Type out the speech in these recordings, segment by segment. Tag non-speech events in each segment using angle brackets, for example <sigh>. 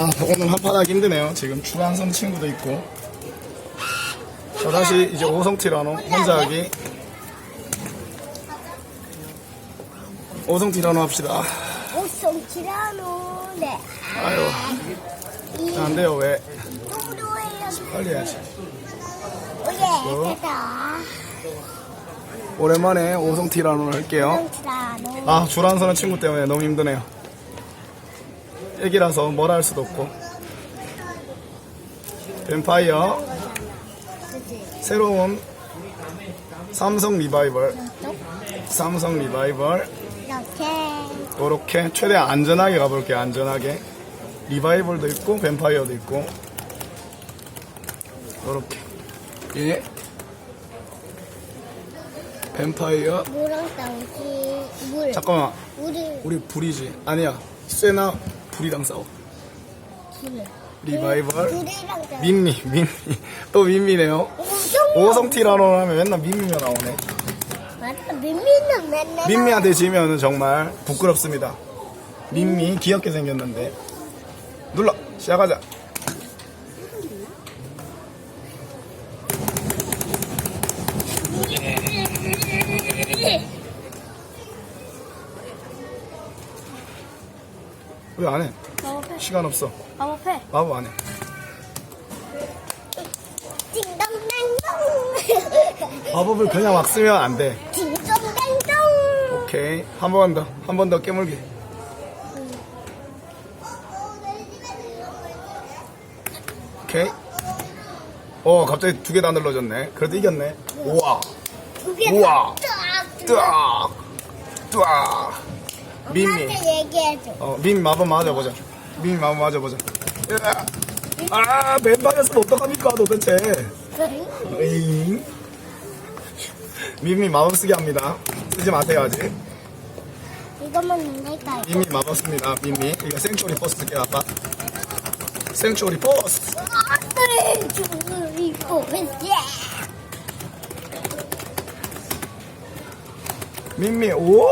아, 오늘 한판 하기 힘드네요. 지금 주한선 친구도 있고. 자, 다시 이제 오성 티라노 혼자 하기. 오성 티라노 합시다. 오성 티라노 네 아유, 안 돼요, 왜? 빨리 해야지. 오예 됐다 오랜만에 오성 티라노를 할게요. 아, 주란선은 친구 때문에 너무 힘드네요. 애기라서 뭐라 할 수도 없고. 뱀파이어, 새로운 삼성 리바이벌, 삼성 리바이벌, 이렇게 요렇게 최대한 안전하게 가볼게요, 안전하게. 리바이벌도 있고, 뱀파이어도 있고. 요렇게. 예. 뱀파이어. 물랑 싸우지 물 잠깐만, 물을 우리 불이지. 아니야. 쇠나 불이랑 싸워. 불을 리바이벌. 불이랑 싸우 민미, 민미. <laughs> 또 민미네요. 오성 티라노 하면 맨날 민미가 나오네. 맞다 민미는 맨날 민미한테 지면은 정말 부끄럽습니다. 민미 귀엽게 생겼는데. 눌러. 시작하자. 왜 안 해? 마법해 시간 없어. 마법해 마법 안 해. 띵동댕동 마법을 그냥 막 쓰면 안 돼. 띵동댕동 오케이. 한 번 더. 한 번 더 깨물기. 오케이. 어, 갑자기 두 개 다 눌러졌네. 그래도 이겼네. 우와. 우와. 딱 뜨악. 뜨악. 민미. 엄마한테 얘기해줘 어, 민미 마법 맞아보자. 민미 마법 맞아보자. 으아. 아, 맨방에서 어떡합니까, 도대체. 민미 마법 쓰게 합니다. 쓰지 마세요, 아직. 이것만 넣을까요? 민미 마법 씁니다, 민미. 이거 생초리 포스 쓸게, 아빠. 생초리 포스. 아들 주이 고백이야 민미, 오!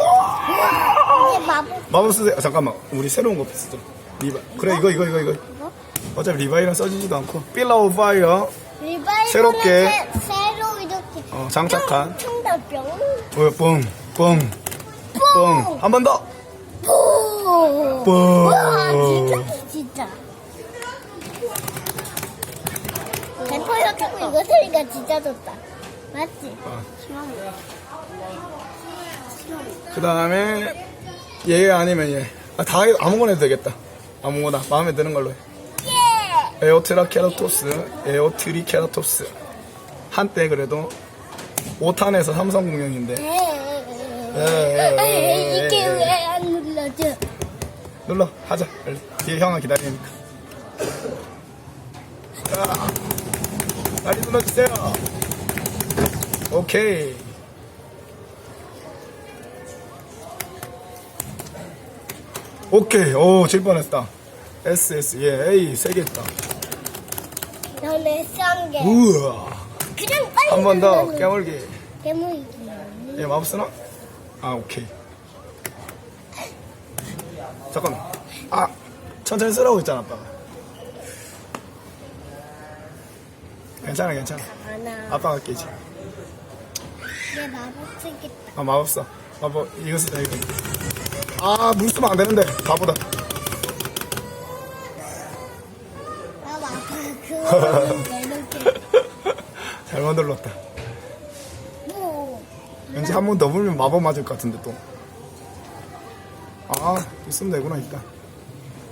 이게 마법 마법 쓰세요. 아, 잠깐만. 우리 새로운 거 쓰죠. 리바. 그래, 이거, 이거, 이거, 이거. 이거? 어차피 리바이랑 써지지도 않고. 필라오 파이어. 리바이벌에 새롭게. 새- 새로 이렇게 어, 장착한. 청달병 어, 뻥, 뻥, 뻥. 한번 더. 뽕 뻥. 와 진짜 진짜 대포역 하고 이거 소리가 진짜 좋다 맞지? 어. 그 다음에 얘 아니면 얘. 아, 다 해- 아무거나 해도 되겠다. 아무거나 마음에 드는 걸로 해. 예 에오트라 케라토스, 에오트리 케라토스. 한때 그래도 5탄에서 삼성 공룡인데 에이, 이게 왜 안 눌러져 눌러 하자. 빨리. 뒤에 형아 기다리니까. 자, 빨리 눌러주세요. 오케이. 오케이. 오, 질 뻔했다. SS, 예, A, 세개 있다. 너네 쌍게 우와. 그냥 빨리 한 번 더. 깨물기. 개물기 예, 마법 쓰나? 아, 오케이. 잠깐만. 아, 천천히 쓰라고 했잖아, 아빠가. 괜찮아, 괜찮아. 하나 아빠가 깨지. 내 마법 쓰겠다 아, 마법 써. 마법, 이거 쓰자, 이거. 아, 물 쓰면 안 되는데. 바보다. 나 마법 그거 내놓게 잘못 눌렀다. 뭐 왠지 한 번 더 불면 마법 맞을 것 같은데, 또. 아, 있으면 되구나, 일단.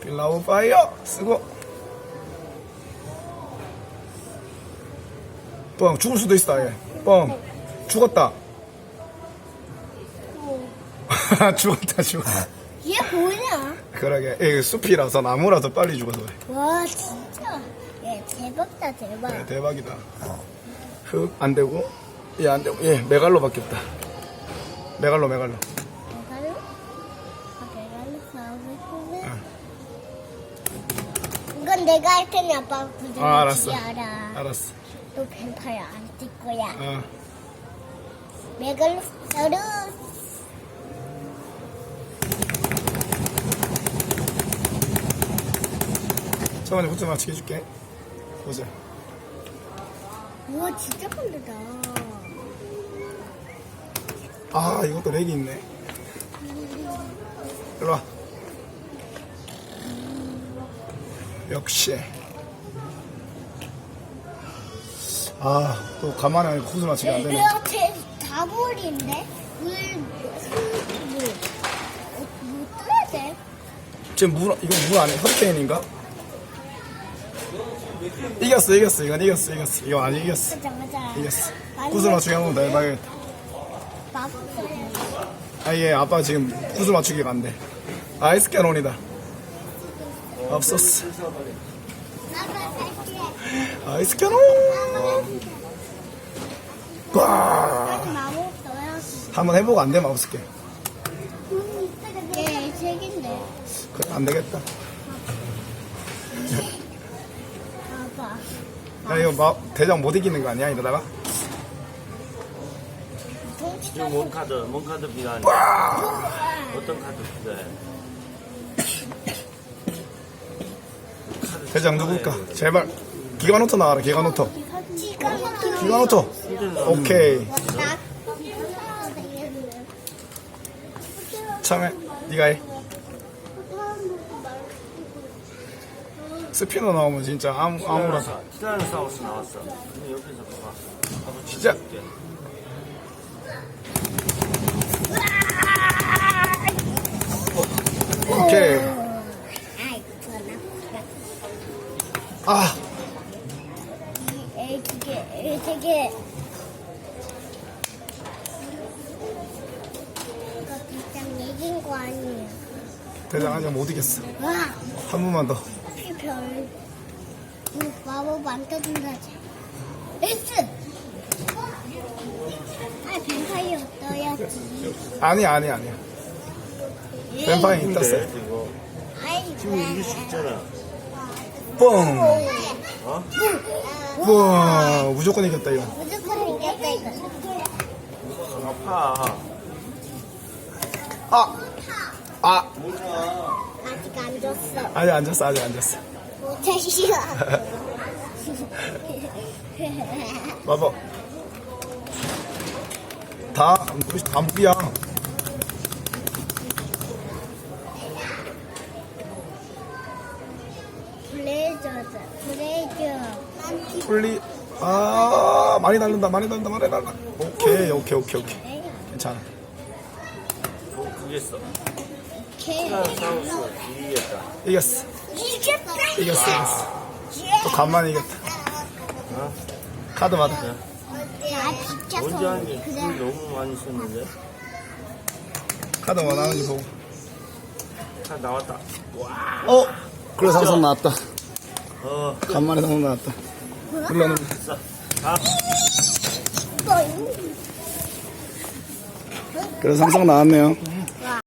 빌라우 파이어! 쓰고. 뻥, 죽을 수도 있어, 얘. 뻥. 죽었다. 뭐. 죽었다, 죽었다. 얘 뭐냐? 그러게. 이 숲이라서 나무라서 빨리 죽어서 그래. 와 진짜 얘 대박다 대박 그래, 대박이다. 흙, 안 되고. 얘 안 되고. 얘, 메갈로밖에 없다. 메갈로, 메갈로. 메갈로? 아 메갈로 싸우고 싶으면 이건 내가 할 테니 아빠가 부르지 아, 알았어. 알아 알았어. 또 뱀파이어 안뛸 거야 어. 메갈로 사우루 스 잠깐만 호주 맞추게 해줄게 보자 우와 진짜 빠르다. 아 이것도 렉이 있네 일로 와 역시 아 또 가만히 하니까 호주 맞추기 안 되네 이렇게 다물인데 물, 물, 물. 어, 뭐 떠야 돼? 지금 물 이거 물 안에 허리케인인가? 이겼어 이겼어. 이건 이겼어 이겼어. 이거 아니 이겼어. 가자 가자. 이겼어. 구슬 맞추기 한번 더 해봐야겠다. 마법. 아예 아빠 지금 구슬 맞추기가 안돼 아이스 캐논이다. 없었어. 아이스 캐논. 빠 마법 넣어야지. 한번 해보고 안 되면 없을게. 얘 책인데. 그래 안 되겠다 봐봐. 야 이거 막 대장 못 이기는 거 아니야 이러다가? 지금 뭔 카드, 뭔 카드 필요하니? 어떤 카드 필요해? 대장 누굴까? 제발. 기가노토 나와라 기가노토. 기가노토. 오케이. 참해. 네가 해 스피너 나오면 진짜 아무 아무라도 티라노 사우루스 나왔어. 근데 옆에서 봐봐. 봐봐, 진짜. 줄게. 오케이 아에 되게 에 되게 이거 비장 이긴 거 아니에요? 대장 아직 못 이겼어 와, 한 번만 더 별 이거 마법 안 떠준다지. 아 뱀파이어 떠야지. 아니 아니 아니야 뱀파이 근데 떴어 이거 아이 지금 이길 수 있잖아. 뻥 어? 우와 무조건 이겼다 이거 무조건 이겼다 이거. 아파. 아! 아! 아직 안 줬어. 아직 안 졌어 아직 안 졌어 봐봐 다 담비야 블레이저다. 블레이저. 풀리 아 많이 날른다 많이 날른다 많이 날른다 오케이 오케이 오케이 오케이 괜찮아 뭐 그겠어. 이겼어 이겼다. 이겼어 이겼어 또 간만에 이겼다 어? 카드 받아 언제 하니? 줄 그래. 너무 많이 썼는데. 카드 원하는지 보고 다 나왔다. 어? 그래 삼성 나왔다 어, 간만에 삼성 나왔다 눌러 눌러. 다. 그래 삼성 나왔네요